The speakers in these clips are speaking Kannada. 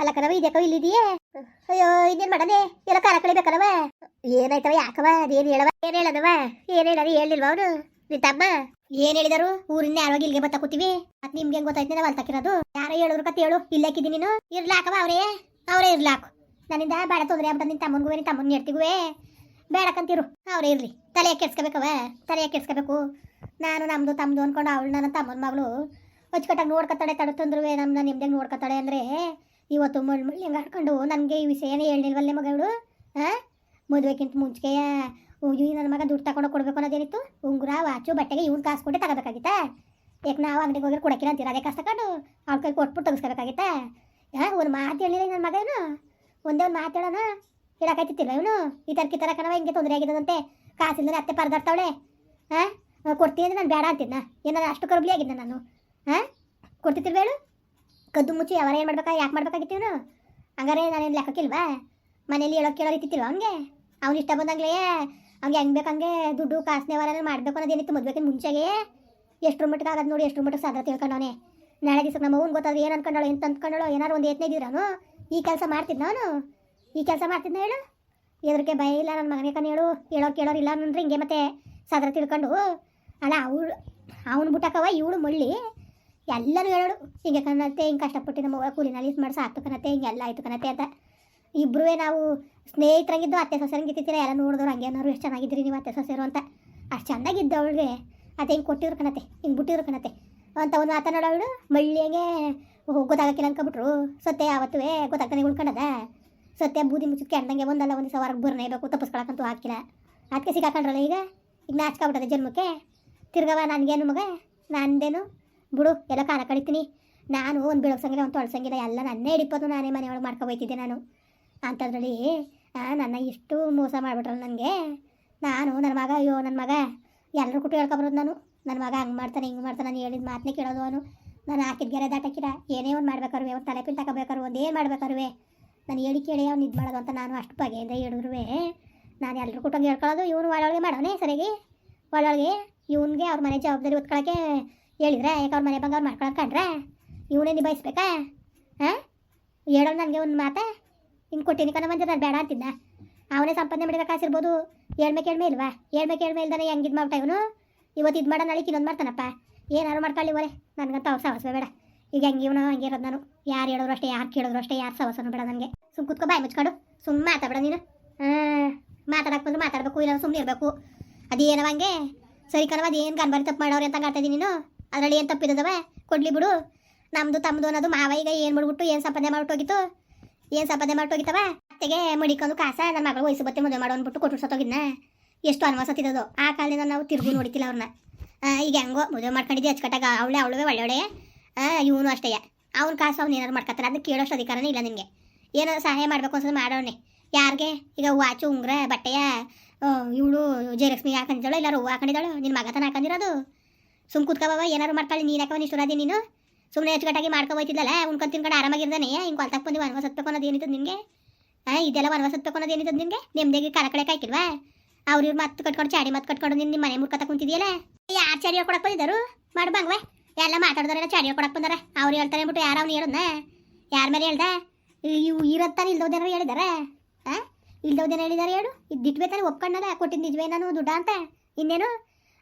ಅಲ್ಲ ಕಣವ ಇದೆಯಕ್ಕ ಇಲ್ಲಿದೆಯೇ ಅಯ್ಯೋ, ಇನ್ನೇನ್ ಮಾಡದೆ? ಎಲ್ಲ ಕಾಲ ಕಳಿಬೇಕಲ್ಲವ ಏನಾಯ್ತವ ಯಾಕವ ಅದೇನ್ ಹೇಳವ ಏನ್ ಹೇಳದವ ಏನ್ ಹೇಳಾರ ಹೇಳಿಲ್ವ ಅವನು? ನಿನ್ ತಮ್ಮ? ಏನ್ ಹೇಳಿದರು? ಊರಿಂದ ಯಾವಾಗ ಇಲ್ಲಿಗೆ ಬತ್ತ ಕೂತೀವಿ? ಮತ್ ನಿಮ್ಗೆ ಹೆಂಗ್ ಗೊತ್ತಾಯ್ತು ನಾವು ಅಲ್ತಾಕಿರೋದು ಯಾರೋ ಹೇಳಿದ್ರು ಕತ್ ಹೇಳು. ಇಲ್ಲಕ್ಕಿದ್ದೀನಿ ನೀನು. ಇರ್ಲಾಕವ ಅವರೇ. ಅವರೇ ಇರ್ಲಾಕು. ನನ್ನಿಂದ ಬೇಡ ತೊಂದರೆ ಆಗ್ಬಿಟ್ಟ ನಿನ್ ತಮ್ಮನ್ಗೂ ನಿನ್ ತಮ್ಮನ್ ನೆಡ್ತಿಗುವೆ ಬೇಡಕ್ಕಂತಿರು ಅವರೇ ಇರ್ಲಿ. ತಲೆ ಕೆಡ್ಸ್ಕೋಬೇಕವ ತಲೆ ಕೆಡ್ಸ್ಕೋಬೇಕು. ನಾನು ನಮ್ದು ತಮ್ಮದು ಅನ್ಕೊಂಡು ಅವಳು ನನ್ನ ತಮ್ಮನ ಮಗಳು. ಅಚ್ಚುಕಟ್ಟಾಗಿ ನೋಡ್ಕೊತಾಳೆ ತಡ ತಂದ್ರುವೆ ನಮ್ಮ ನಿಮ್ದಂಗೆ ನೋಡ್ಕೊತಾಳೆ ಅಂದರೆ ಇವತ್ತು ಮಳ್ ಮಳ್ಳಿ ಹೆಂಗೆ ಹಾಕೊಂಡು ನನಗೆ ಈ ವಿಷಯನೇ ಹೇಳಿಲ್ವಲ್ಲೇ ಮಗಳು? ಹಾಂ ಮದುವೆಕ್ಕಿಂತ ಮುಂಚೆಯ ಈ ನನ್ನ ಮಗ ದುಡ್ಡು ತಗೊಂಡು ಕೊಡಬೇಕು ಅನ್ನೋದೇನಿತ್ತು? ಉಂಗುರ, ವಾಚು, ಬಟ್ಟೆಗೆ ಇವ್ನು ಕಾಸು ಕೊಟ್ಟೆ ತಗೋಬೇಕಾಗಿತ್ತಾ? ಯಾಕೆ ನಾವು ಅಂಗಡಿಗೆ ಹೋಗಿ ಕೊಡಕಿರ ಅಂತೀರ? ಅದೇ ಕಾಸು ತಗೊಂಡು ಅವ್ಳ ಕೈ ಕೊಟ್ಬಿಟ್ಟು ತೆಗಿಸ್ಕೋಬೇಕಾಗಿತ್ತಾ? ಹಾಂ ಒಂದು ಮಾತು ಹೇಳಿಲ್ಲ ನನ್ನ ಮಗ ಏನು ಒಂದೇ ಒಂದು ಮಾತು ಹೇಳೋಣ? ಹೇಳಕ್ಕಾಯ್ತಿತ್ತಿಲ್ಲ ಇವನು? ಈ ಥರ ಈ ಥರ ಕಣವ ಹಿಂಗೆ ತೊಂದರೆ ಆಗಿದಂತೆ ಕಾಸಿಲ್ಲದೆ ಅತ್ತೆ ಪರದಾಡ್ತಾವಳೆ. ಹಾಂ ಕೊಡ್ತೀನಿ ಅಂದ್ರೆ ನಾನು ಬೇಡ ಅಂತಿದ್ನ. ಏನಾದ್ರು ಅಷ್ಟು ಕರುಬ್ಲಿ ಆಗಿದ್ದ ನಾನು? ಹಾಂ ಕೊಡ್ತಿತ್ತಿರ್ಬೇಳು ಕದ್ದು ಮುಚ್ಚಿ ಅವರ ಏನು ಮಾಡ್ಬೇಕಾ? ಯಾಕೆ ಮಾಡ್ಬೇಕಾಗಿತ್ತು ಹಂಗಾರೆ ನಾನೇನು ಲೆಕ್ಕಕ್ಕಿಲ್ವಾ? ಮನೇಲಿ ಹೇಳೋಕೆ ಕೇಳೋ ರೀತಿತ್ತಿಲ್ವ ಅವನಿಗೆ? ಅವ್ನು ಇಷ್ಟ ಬಂದಂಗ್ಲೇ ಅವ್ನಿಗೆ ಹೆಂಗೆ ಬೇಕಂಗೆ ದುಡ್ಡು ಕಾಸನೆ ವಾರ ಮಾಡಬೇಕು ಅನ್ನೋದೇನಿತ್ತು ಮದುವೆಗೆ ಮುಂಚೆಗೆ? ಎಷ್ಟ್ರ ಮಟ್ಟಿಗೆ ಆಗೋದು ನೋಡಿ ಎಷ್ಟ್ರ ಮಟ್ಟಿಗೆ ತಿಳ್ಕೊಂಡು ತಿಳ್ಕೊಂಡವನೆ. ನಾಳೆ ದಿವಸ ನಮ್ಮ ಅವ್ನು ಗೊತ್ತಾದ್ರೆ ಏನು ಅನ್ಕೊಂಡಳು, ಎಂತ ಅಂದ್ಕೊಂಡಳು ಏನಾರು ಒಂದು ಏತನೇ ಅವನು? ಈ ಕೆಲಸ ಮಾಡ್ತಿದ್ದ ನಾನು ಈ ಕೆಲಸ ಮಾಡ್ತಿದ್ನ ಹೇಳು? ಎದ್ರಿಗೆ ಭಯ ಇಲ್ಲ ನನ್ನ ಮಗನೇ ಕಣ ಹೇಳು. ಹೇಳೋ ಕೇಳೋರಿಲ್ಲ ಅಂದ್ರೆ ಹಿಂಗೆ ಮತ್ತೆ ಸಾದ್ರ ತಿಳ್ಕೊಂಡು? ಅಲ್ಲ, ಅವಳು ಅವನು ಬಿಟ್ಟಕ್ಕವ ಇವಳು ಮಳ್ಳಿ. ಎಲ್ಲನೂ ಹೇಳೋಡು ಹಿಂಗೆ ಕನ್ನತ್ತೆ ಹಿಂಗೆ ಕಷ್ಟಪಟ್ಟು ನಮ್ಮ ಕೂಲಿನಲ್ಲಿ ಮಾಡಿ ಸಾಕ್ತು ಹಿಂಗೆ ಎಲ್ಲ ಆಯ್ತು ಕಣತ್ತೆ ಅಂತ. ಇಬ್ಬರೂ ನಾವು ಸ್ನೇಹಿತರಂಗಿದ್ದು, ಅತ್ತೆ ಸೊಸೆರಂಗೆ ಇತ್ತಿರ ಎಲ್ಲ ನೋಡಿದ್ರು ಹಂಗೆ ಅನ್ನೋರು, ಎಷ್ಟು ಚೆನ್ನಾಗಿದ್ರಿ ನೀವು ಅತ್ತೆ ಸೊಸೆರು ಅಂತ. ಅಷ್ಟು ಚೆಂದಾಗಿದ್ದ ಅವಳಿಗೆ, ಅದೇ ಹಿಂಗೆ ಕೊಟ್ಟಿದ್ರು ಕಣತ್ತೆ, ಹಿಂಗೆ ಬಿಟ್ಟಿದ್ರು ಕಣತ್ತೆ. ಅಂತ ಒಂದು ಮಾತನಾಡೋಳು ಹಂಗೆ ಗೊತ್ತಾಗಕ್ಕಿಲ್ಲ ಅನ್ಕೊಬಿಟ್ರು. ಸತ್ಯ ಯಾವತ್ತೂ ಗೊತ್ತಾಗ್ತಾನೆ ಉಳ್ಕೊಂಡದ. ಸತ್ಯ ಬೂದಿ ಮುಚ್ಚಿದ ಕೆಂಡಂಗೆ ಒಂದಲ್ಲ ಒಂದು ಸವಾರಕ್ಕೆ ಬರ್ನೇ ಬೇಕು ತಪ್ಪಿಸ್ಕೊಳಕ್ಕಂತೂ ಹಾಕಿಲ್ಲ. ಅದಕ್ಕೆ ಸಿಗಾಕೊಂಡ್ರಲ್ಲ ಈಗ ಈಗ ನಾಚ್ಕೊಬಿಟ್ಟದೆ ಜನ್ಮಕ್ಕೆ. ತಿರ್ಗವ ನನಗೇನು ಮಗ, ನಂದೇನು? ಬಿಡು, ಎಲ್ಲ ಕಾಲ ಕಡಿತೀನಿ ನಾನು ಒಂದು ಬೆಳಗ್ಸಂಗಿಲ್ಲ ಒಂದು ತೊಳ್ಸಂಗಿಲ್ಲ ಎಲ್ಲ ನನ್ನೇ ಹಿಡಿಪೋದು, ನಾನೇ ಮನೆಯೊಳಗೆ ಮಾಡ್ಕೊಬೋಯ್ತಿದ್ದೆ ನಾನು. ಅಂಥದ್ರಲ್ಲಿ ನನ್ನ ಇಷ್ಟು ಮೋಸ ಮಾಡಿಬಿಟ್ರಲ್ಲ ನನಗೆ ನಾನು ನನ್ನ ಮಗ, ಅಯ್ಯೋ ನನ್ನ ಮಗ. ಎಲ್ಲರೂ ಕುಟ್ಟು ಹೇಳ್ಕೊಬರೋದು ನಾನು. ನನ್ನ ಮಗ ಹಂಗೆ ಮಾಡ್ತಾನೆ, ಹಿಂಗೆ ಮಾಡ್ತಾನೆ ನಾನು ಹೇಳಿದ ಮಾತನ್ನೇ ಕೇಳೋದು ಅವನು. ನಾನು ಹಾಕಿದ ಗೆರೆ ದಾಟಕ್ಕಿರ ಏನೇ ಒಂದು ಮಾಡ್ಬೇಕಾರುವೆ, ಒಂದು ತಲೆಪಿನ ತಗೋಬೇಕಾರು ಒಂದು ಏನು ಮಾಡ್ಬೇಕಾರುವೆ. ನಾನು ಹೇಳಿ ಕೇಳಿ, ಅವ್ನು ಇದು ಮಾಡೋದು ಅಂತ ನಾನು ಅಷ್ಟು ಬಗೆಯಿಂದ ಹೇಳಿದ್ರುವೆ ನಾನು ಎಲ್ಲರೂ ಕುಟುಂಬ ಹೇಳ್ಕೊಳ್ಳೋದು ಇವನು ಒಳಗೆ ಮಾಡೋನೇ ಸರಿಯಾಗಿ. ಒಳಗೆ ಇವನಿಗೆ ಅವ್ರ ಮನೆ ಜವಾಬ್ದಾರಿ ಹೊತ್ಕೊಳಕ್ಕೆ ಹೇಳಿದ್ರೆ ಯಾಕೆ ಅವ್ರ ಮನೆ ಬಂಗಾರ ಮಾಡ್ಕೊಳಕ್ಕೆ ಕಂಡ್ರೆ, ಇವನೇ ನಿಭಾಯಿಸ್ಬೇಕಾ? ಹಾಂ? ಹೇಳೋ ನನಗೆ ಒಂದು ಮಾತಾ? ಹಿಂಗೆ ಕೊಟ್ಟಿನಿ ಕಣ ಮಂಜು ನಾನು ಬೇಡ ಅಂತಿದ್ದ ಅವನೇ ಸಂಪಾದನೆ ಮಾಡಿರೋ ಕಾಸಿರ್ಬೋದು. ಹೇಳ್ಬೇಕು, ಹೇಳ್ಮೆ ಇಲ್ವಾ? ಹೇಳ್ಬೇಕು, ಹೇಳ್ಮೆ ಇಲ್ದಾನೆ ಹೆಂಗೆ ಇದು ಮಾಡ್ಬಿಟ್ಟ ಇವನು? ಇವತ್ತು ಇದು ಮಾಡೋ ನಾಳೆ ಇನ್ನೊಂದು ಮಾಡ್ತಾನಪ್ಪ. ಏನಾರು ಮಾಡ್ಕೊಳ್ಳಿ ಒಲೆ ನನಗಂತ ಅವ್ರ ಸವಸ್ವೇ ಬೇಡ. ಈಗ ಹೆಂಗೆ ಇವನು, ಹಂಗೆ ಇರೋದು ನಾನು. ಯಾರು ಹೇಳಿದ್ರು ಅಷ್ಟೇ, ಯಾರು ಕೇಳಿದ್ರು ಅಷ್ಟೇ, ಯಾರು ಸವಸನು ಬೇಡ ನನಗೆ. ಸುಮ್ ಕುತ್ಕೊ, ಬಾಯಿ ಮುಚ್ಕೊಂಡು. ಸುಮ್ಮನೆ ಮಾತಾಡಬೇಡ ನೀನು. ಹಾಂ ಮಾತಾಡಕ್ಕೆ ಬಂದು ಮಾತಾಡಬೇಕು ಇಲ್ಲ ಸುಮ್ಮನೆ ಇರಬೇಕು. ಅದೇನವ ಹಂಗೆ? ಸರಿ ಕಣವ ಅದೇನು ಗನ್ಬರಿ ತಪ್ಪು ಮಾಡೋರು ಅಂತ ಕಾಡ್ತಾ ಇದೀನಿ ನೀನು. ಅದರಲ್ಲಿ ಏನು ತಪ್ಪಿದ್ದವ? ಕೊಡ್ಲಿ ಬಿಡು. ನಮ್ಮದು ತಮ್ಮದು ಅನ್ನೋದು ಮಾವ ಈಗ ಏನು ಮಾಡ್ಬಿಟ್ಟು ಏನು ಸಂಪಾದನೆ ಮಾಡ್ಬಿಟ್ಟೋಗಿತ್ತು ಏನು ಸಂಪಾದನೆ ಮಾಡ್ಬಿಟ್ಟೋಗಿತ್ತವ ಅತ್ತೆಗೆ ಮಡಿಕೊಂಡು ಕಾಸ ನನ್ನ ಮಗಳು ವಯಸ್ಸು ಬತ್ತೆ ಮದುವೆ ಮಾಡೋ ಅಂದ್ಬಿಟ್ಟು ಕೊಟ್ಟು ಎಷ್ಟು ಅನ್ವಸತ್ತಿದ್ದದು ಆ ಕಾಲದಿಂದ ನಾವು ತಿರುಗು ನೋಡಿತಿಲ್ಲ ಅವ್ರನ್ನ. ಈಗ ಹೆಂಗೋ ಮದುವೆ ಮಾಡ್ಕೊಂಡಿದ್ದೆ ಅಚ್ಚುಕಟ್ಟಾಗ. ಅವಳೆ ಅವಳುವೆ ಒಳ್ಳೆ ಇವನು ಅಷ್ಟೇ ಅವ್ನ ಕಾಸು ಅವ್ನು ಏನಾರು ಮಾಡ್ಕೊತಾರೆ ಅದಕ್ಕೆ ಕೇಳೋಷ್ಟು ಅಧಿಕಾರನೇ ಇಲ್ಲ ನಿಮಗೆ ಏನಾದ್ರು ಸಹಾಯ ಮಾಡಬೇಕು ಅನ್ಸೋದು ಮಾಡೋನೆ ಯಾರಿಗೆ? ಈಗ ವಾಚು ಉಂಗ್ರ, ಬಟ್ಟೆಯ ಇವಳು ಜಯಲಕ್ಷ್ಮಿ ಹಾಕೊಂಡಿದ್ದಾಳೋ ಎಲ್ಲರೂ ಹೂವು ಹಾಕೊಂಡಿದ್ದಾಳು? ನಿನ್ನ ಮಗತನ ಹಾಕೊಂಡಿರೋದು? ಸುಮ್ ಕೂತ್ಕೋಬವ ಏನಾರು ಮಾಡ್ಕೊಳ್ಳಿ ನೀನು ಯಾಕವ ಸುರಾದಿ ನೀನು? ಸುಮ್ಮನೆ ಅಚ್ಚುಕಟ್ಟಾಗಿ ಮಾಡ್ಕೊಬೋಯ್ತಿದ್ದಲ್ಲ ಉಣ್ಕೊಂಡು ತಿನ್ಕೊಂಡು ಆರಾಮಾಗಿರ್ದಾನೆ ಹಿಂಗೆ ಹೊಲ್ತಕ್ಕೆ ಬಂದು ವನವಾಸ ಹತ್ಬೇಕು ಅನ್ನೋದು ಏನಿತ್ತು ನಿನಗೆ ಹಾಂ ಇದೆಲ್ಲ ವನವಾಸ ಹತ್ಬೇಕು ಅನ್ನೋದು ಏನಿತ್ತು ನಿನಗೆ ನೆಮ್ಮದಿಗೆ ಕಳ ಕಡೆ ಕಾಯ್ಕಿಲ್ವಾ? ಅವ್ರು ಇವ್ರು ಮತ್ತೆ ಕಟ್ಕೊಂಡು, ಚಾಡಿ ಮತ್ತೆ ಕಟ್ಕೊಂಡು ನಿನ್ನ ಮನೆ ಮುರ್ಕತ್ತ ಕುಂತಿದೆಯಲ್ಲ? ಯಾರು ಚಾಡಿ ಹೇಳ್ಕೊಡಕ್ಕೆ ಬಂದಿದ್ದಾರು? ಮಾಡು ಬಂಗ್ವೆ. ಎಲ್ಲ ಮಾತಾಡಿದಾರೆ ಚಾಡಿ ಹೇಳ್ಕೊಡಕ್ಕೆ ಬಂದಾರೆ? ಅವ್ರು ಹೇಳ್ತಾರೆ ಬಿಟ್ಟು ಯಾರು ಅವ್ನು ಹೇಳೋದ್ನ? ಯಾರ ಮೇಲೆ ಹೇಳ್ದ? ಇವು ಇರತ್ತಾನೆ ಇಲ್ದೋದೇನೋ ಹೇಳಿದಾರೆ? ಹಾಂ ಇಲ್ದೋದೇನೋ ಹೇಳಿದಾರೆ ಹೇಳು? ಇದು ದಿಟ್ಬೇತಾನೆ ಒಪ್ಕೊಂಡಲ್ಲ ಕೊಟ್ಟಿದ್ದು ನಿಜವೇ ನಾನು ದುಡ್ಡ ಅಂತ? ಇನ್ನೇನು?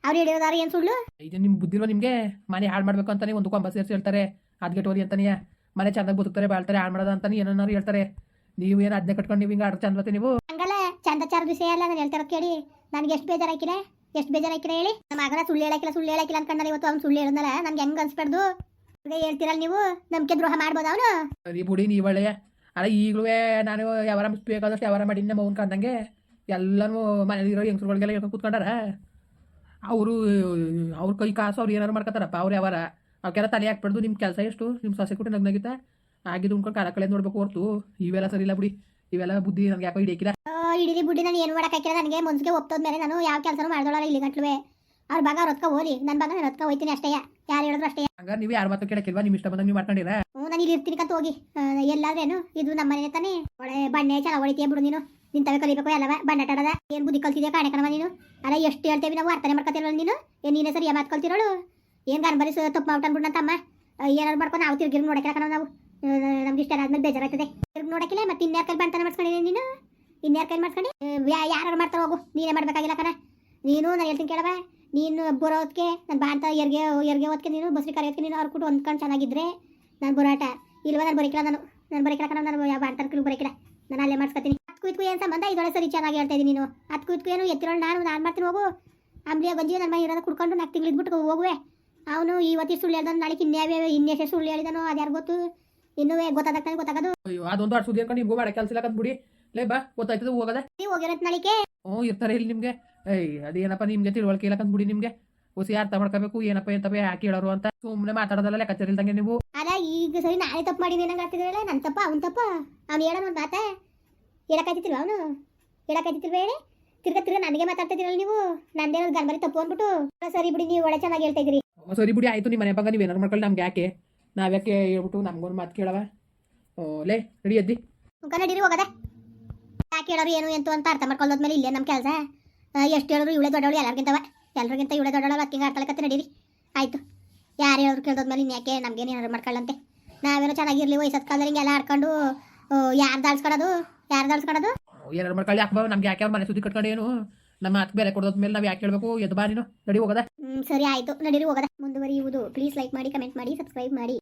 ಅವ್ರು ಹೇಳಿರೋದಾರ ಏನು ಸುಳ್ಳು? ಇದು ನಿಮ್ಮ ಬುದ್ಧಿಲ್ವ ನಿಮಗೆ? ಮನೆ ಹಾಳು ಮಾಡಬೇಕು ಅಂತಾನೆ ಒಂದು ಕೊಂಬ ಸೇರಿಸಿ ಹೇಳ್ತಾರೆ. ಅದ್ಗೆಟ್ ಓದಿ ಅಂತಾನೆ. ಮನೆ ಚಂದ ಬದುಕ್ತಾರೆ ಬಾಳ್ತಾರೆ ಹಾಳು ಮಾಡೋದು ಅಂತಾನೆ ಏನಾರು ಹೇಳ್ತಾರೆ. ನೀವು ಏನು ಅದನ್ನೇ ಕಟ್ಕೊಂಡು ನೀವು ಹಿಂಗೆ ಆಡ್ತಾ ಚಂದ ನೀವು? ಹಂಗಲ್ಲ ಚಂದ ಚಾರ ವಿಷಯ ಅಲ್ಲ ನಾನು ಹೇಳ್ತಾರ ಕೇಳಿ. ನನಗೆ ಎಷ್ಟು ಬೇಜಾರ ಬೇಜಾರಾಕಿಲ್ಲ ಎಷ್ಟು ಬೇಜಾರ ಬೇಜಾರಾಕಿಲ್ಲ ಹೇಳಿ? ನಮ್ಮ ಮಗನ ಸುಳ್ಳು ಹೇಳಕ್ಕಿಲ್ಲ ಸುಳ್ಳು ಹೇಳಕ್ಕಿಲ್ಲ ಅನ್ಕೊಂಡಾನೆ ಇವತ್ತು ಅವ್ನು ಸುಳ್ಳು ಹೇಳಿದ್ನಲ್ಲ ನನ್ಗೆ ಹೆಂಗೆ ಅನ್ಸ್ಬಾರ್ದು? ಈಗ ಹೇಳ್ತೀರಲ್ಲ ನೀವು? ನಂಬಿಕೆ ದ್ರೋಹ ಮಾಡ್ಬೋದು ಅವನು? ಸರಿ ಬುಡಿ ನೀವು ಒಳ್ಳೆಯ ಅಲ್ಲ ಈಗಲೂ ನಾನು ಯಾವಾರ ಬೇಕಾದಷ್ಟು ಯಾವಾರ ಮಾಡಿ ನಮ್ಮ ಅವ್ನ ಕಂಡಂಗೆ ಎಲ್ಲನೂ ಮನೇಲಿರೋ ಹೆಂಗಸ್ರುಗಳಿಗೆಲ್ಲ ಹೇಳ್ಕೊಂಡು ಕೂತ್ಕೊಂಡಾರ? ಅವರು ಅವ್ರ ಕೈ ಕಾಸು ಅವ್ರು ಏನಾರು ಮಾಡ್ಕೊತಾರಪ್ಪ ಅವ್ರು ಯಾವಾರ ಅವಕ್ಕೆಲ್ಲ ತಲೆ ಹಾಕ್ಬಾರ್ದು ನಿಮ್ಮ ಕೆಲಸ ಎಷ್ಟು? ನಿಮ್ಮ ಸೊಸೆ ಕೊಟ್ಟು ನಗ್ನಾಗಿತ್ತ ಆಗಿದ್ದು ಉಂಕೊಂಡು ಕಾಲ ಕಳೆ ನೋಡ್ಬೇಕು ಹೊರ್ತು. ಇವೆಲ್ಲ ಸರಿ ಇಲ್ಲ ಬಿಡಿ. ಇವೆಲ್ಲ ಬುದ್ಧಿ ನನಗೆ ಯಾಕೋ ಹಿಡಿಯಕ್ಕಿಲ್ಲ ಇಡೀ ಬುಡ್ಡಿ ನಾನು ಏನು ಮಾಡೋಕ್ಕಾಗಿಲ್ಲ ನನಗೆ ಮುನ್ಸಿಗೆ ಒಪ್ತೋದ್ಮೇಲೆ ನಾನು ಯಾವ ಕೆಲಸನೂ ಮಾಡ್ದೋಳಲ್ಲ ಇಲ್ಲಿ ಗಂಟ್ಲುವೆ. ಅವ್ರ ಭಾಗ ಅವ್ರ ಹೊತ್ಕ ಹೋಲಿ ನನ್ನ ಭಾಗ ನಾನು ಹೊತ್ಕ ಹೋಯ್ತೀನಿ ಅಷ್ಟೇ. ಯಾರು ಹೇಳಿದ್ರು ಅಷ್ಟೇ. ಹಂಗಾರೆ ನೀವು ಯಾರು ಮಾತು ಕೇಳಕ್ಕಿಲ್ವಾ? ನಿಮ್ಮ ಇಷ್ಟ ಬಂದಂಗೆ ನೀವು ಮಾಡ್ಕೊಂಡಿರ? ಹ್ಞೂ ನಾನು ಇಲ್ಲಿ ಇರ್ತೀನಿ ಕತ್ ಹೋಗಿ ಎಲ್ಲಾದ್ರೇನು? ಇದು ನಮ್ಮ ಮನೆ ತಾನೇ? ಒಳ್ಳೆ ಬಣ್ಣೆ ಚೆನ್ನಾಗಿ ಹೊಡಿತೀಯ ಬಿಡು ನೀನು. ನಿಂತವೆ ಕಲಿಬೇಕು ಎಲ್ಲವ ಬಂಡಾಟಾಡದ ಏನು ಬುದ್ಧಿ ಕಲ್ತಿದ್ಯಾ ಕಾಣೆ ಕಣವ ನೀನು? ಅಲ್ಲ, ಎಷ್ಟು ಹೇಳ್ತೇವೆ ನಾವು ಅರ್ಥನೆ ಮಾಡ್ಕೊತಿರಲ್ಲ ನೀನು? ಏನು ನೀನೇ ಸರಿ ಮಾತು ಕಲ್ತಿರೋಳು? ಏನು ಗನ್ ಬರೀ ತಪ್ಪು ಮಾಡ್ಬಿಟ್ಟು ನನ್ನ ತಮ್ಮ ಏನಾದ್ರು ಮಾಡ್ಕೊಂಡು ನಾವು ತಿರ್ಗಿರ್ ನೋಡಕ್ಕೆ ಕಣ ನಾವು. ನಮ್ಗೆ ಇಷ್ಟ ಆದ್ಮೇಲೆ ಬೇಜಾರಾಗ್ತದೆ ತಿರ್ಗಿ ನೋಡಕ್ಕಿಲ್ಲ, ಮತ್ತೆ ಇನ್ಯಾರ ಕೈ ಬಂತಾನೆ ಮಾಡ್ಸ್ಕೊಂಡಿದ್ದೀನಿ ನೀನು ಇನ್ಯಾರ ಕೈಲಿ ಮಾಡ್ಸ್ಕೊಂಡು? ಯಾರು ಮಾಡ್ತಾರ ಹೋಗು, ನೀನೇ ಮಾಡ್ಬೇಕಾಗಿಲ್ಲ ಕಣ. ನೀನು ನಾನು ಹೇಳ್ತೀನಿ ಕೇಳವ ನೀನು ಬರೋದಕ್ಕೆ ನಾನು ಬಾಂತ ಎರ್ಗೆ ಎರ್ಗೆ ಓದ್ಕೆ ನೀನು, ಬಸ್ರಿ ಕರೆಯೋದಕ್ಕೆ ನೀನು, ಅವ್ರು ಕೂಡ ಹೊಂದ್ಕೊಂಡು ಚೆನ್ನಾಗಿದ್ರೆ ನಾನು ಬರೋಟ. ಇಲ್ವಾ, ನಾನು ಬರೀಕಿಲ್ಲ ನಾನು. ನಾನು ಬರೀಕಿಲ್ಲ ಕಣ ನಾನು ಯಾವ ಬಾಣ್ತನಕ್ಕೂ ಬರೀಕಿಲ್ಲ ನಾನು ಅಲ್ಲೇ ಮಾಡ್ಸ್ಕೊತೀನಿ. ಹತ್ಕು ಇದ್ಕು ಏನು ಸಂಬಂಧ? ಇದೊಳೆ ಸರಿ ಚೆನ್ನಾಗಿ ಹೇಳ್ತಾ ಇದ್ದೀನಿ ನೀನು. ಹತ್ಕು ಇದ್ಕು ಏನು ಎತ್ತಿರೋಳು ನಾನು ನಾನು ಮಾಡ್ತೀನಿ ಹೋಗು. ಅಂಬ್ಲಿಯ ಗಂಜಿ ನನ್ನ ಮನೆ ಇರೋದು ಕುಡ್ಕೊಂಡು ನಾಲ್ಕು ತಿಂಗಳು ಇದ್ಬಿಟ್ಟು ಹೋಗುವೆ. ಅವನು ಇವತ್ತಿ ಸುಳ್ಳು ಹೇಳ್ದಾನು ನಾಳೆ ಇನ್ಯಾವೇ ಇನ್ನೆಷ್ಟೇ ಸುಳ್ಳು ಹೇಳಿದಾನೋ ಅದ್ಯಾರು ಗೊತ್ತು? ಇನ್ನೂ ಗೊತ್ತಾಗ್ತಾನೆ ಗೊತ್ತಾಗದು. ಅಯ್ಯೋ ಅದೊಂದು ಅಷ್ಟು ಸುದ್ದಿ ಅನ್ಕೊಂಡು ನಿಮ್ಗೂ ಮಾಡೋ ಕೆಲಸ ಇಲ್ಲ ಬಿಡಿ ಲೇ ಬಾ ಗೊತ್ತಾಯ್ತದೆ ಹೋಗದೆ. ನೀವು ಹೋಗಿರೋದು ನಾಳಿಕೆ ಹ್ಞೂ ಇರ್ತಾರೆ ಇಲ್ಲಿ ನಿಮಗೆ. ಏಯ್ ಅದೇನಪ್ಪ ನಿಮಗೆ ತಿಳುವಳಿಕೆ ಇಲ್ಲ ಬಿಡಿ ನಿಮಗೆ. ಹೊಸ ಅರ್ಥ ಮಾಡ್ಕೋಬೇಕು ಏನಪ್ಪ ಏನಪ್ಪ ಯಾಕೆ ಹೇಳೋರು ಅಂತ. ಸುಮ್ಮನೆ ಮಾತಾಡೋದಲ್ಲ ಲೆಕ್ಕಾಚಾರ ಇಲ್ದಂಗೆ ನೀವು. ಅಲ್ಲ ಈಗ ಸರಿ ನಾಳೆ ತಪ್ಪು ಮಾಡಿ ಏನಂಗ ಆಗ್ತಿದ್ರಲ್ಲ ನನ್ನ ತಪ್ಪ ಅವ್ನ ತಪ್ಪ? ಅವ್ನು ಹೇಳೋಣ ಮಾತಾ? ಹೇಳಕ್ಕಾಯ್ತಿಲ್ವ ಅವನು? ಹೇಳಕ್ಕಾಯ್ತಿಲ್ವ ಹೇಳಿ? ತಿರ್ಗ ತಿರ್ಗ ನನಗೆ ಮಾತಾಡ್ತಿದ್ದೀರಲ್ಲ ನೀವು? ನಂದೇನೋ ಗನ್ಬರಿ ತಪ್ಪು ಅಂದ್ಬಿಟ್ಟು. ಸರಿ ಬಿಡಿ ನೀವು ಒಳ್ಳೆ ಚೆನ್ನಾಗಿ ಹೇಳ್ತಾ ಇದ್ರಿ ಸರಿ ಬಿಡಿ ಆಯ್ತು ನಿಮ್ಮ ಮನೆ ನೀವು ಏನಾರು ಮಾಡ್ಕೊಳ್ಳಿ ನಮ್ಗೆ ಯಾಕೆ? ನಾವ್ಯಾಕೆ ಹೇಳ್ಬಿಟ್ಟು ನಮ್ಗೊಂದು ಮಾತು ಕೇಳವ? ಓ ಲೇ ರೆಡಿ ಅದ್ದಿ ನಡೀರಿ ಹೋಗದೆ. ಯಾಕೆ ಹೇಳೋರು ಏನು ಎಂತು ಅಂತ ಅರ್ಥ ಮಾಡ್ಕೊಳ್ಳೋದ್ಮೇಲೆ ಇಲ್ಲೇ ನಮ್ಮ ಕೆಲಸ. ಎಷ್ಟು ಹೇಳಿದ್ರು ಇವಳೆ ದೊಡ್ಡವಳು ಎಲ್ಲರಿಗಿಂತವ. ಎಲ್ಲರಿಗಿಂತ ಇವಳೆ ದೊಡ್ಡವಳು ಅದಕ್ಕೆ ಆಡ್ತಾಳೆ ಕತ್ತೆ ನಡೀರಿ. ಆಯ್ತು. ಯಾರು ಹೇಳೋರು ಕೇಳೋದ್ಮೇಲೆ ಯಾಕೆ ನಮ್ಗೇನು ಏನಾದ್ರು ಮಾಡ್ಕೊಳ್ಳಂತೆ? ನಾವೇನೋ ಚೆನ್ನಾಗಿರ್ಲಿ ವಯಸ್ಸದ ಕಾಲದಲ್ಲಿ ಹಿಂಗೆಲ್ಲ ಆಡ್ಕೊಂಡು ಯಾರು ದಾಳ್ಸ್ಕೊಳೋದು? ಯಾರು ದಾಳ್ಸ್ಕೊಳೋದು ಏನಾರು ಮಾಡ್ಕೊಳ್ಳಿ ಯಾಕೆ ನಮ್ಗೆ ಯಾಕೆ ಮನೆ ಸುದ್ದಿ ಕಟ್ಕೊಂಡು ಏನು? ನಮ್ಮ ಮಾತು ಬೇರೆ ಕೊಡೋದ್ಮೇಲೆ ನಾವು ಯಾಕೆ ಹೇಳ್ಬೇಕು? ಎದ್ದು ಬಾ ನೀನು ನಡಿ ಹೋಗದ. ಹ್ಮ್, ಸರಿ ಆಯ್ತು. ನಡೀರಿ ಹೋಗದ. ಮುಂದುವರಿಯುವುದು. ಪ್ಲೀಸ್ ಲೈಕ್ ಮಾಡಿ ಕಮೆಂಟ್ ಮಾಡಿ ಸಬ್ಸ್ಕ್ರೈಬ್ ಮಾಡಿ.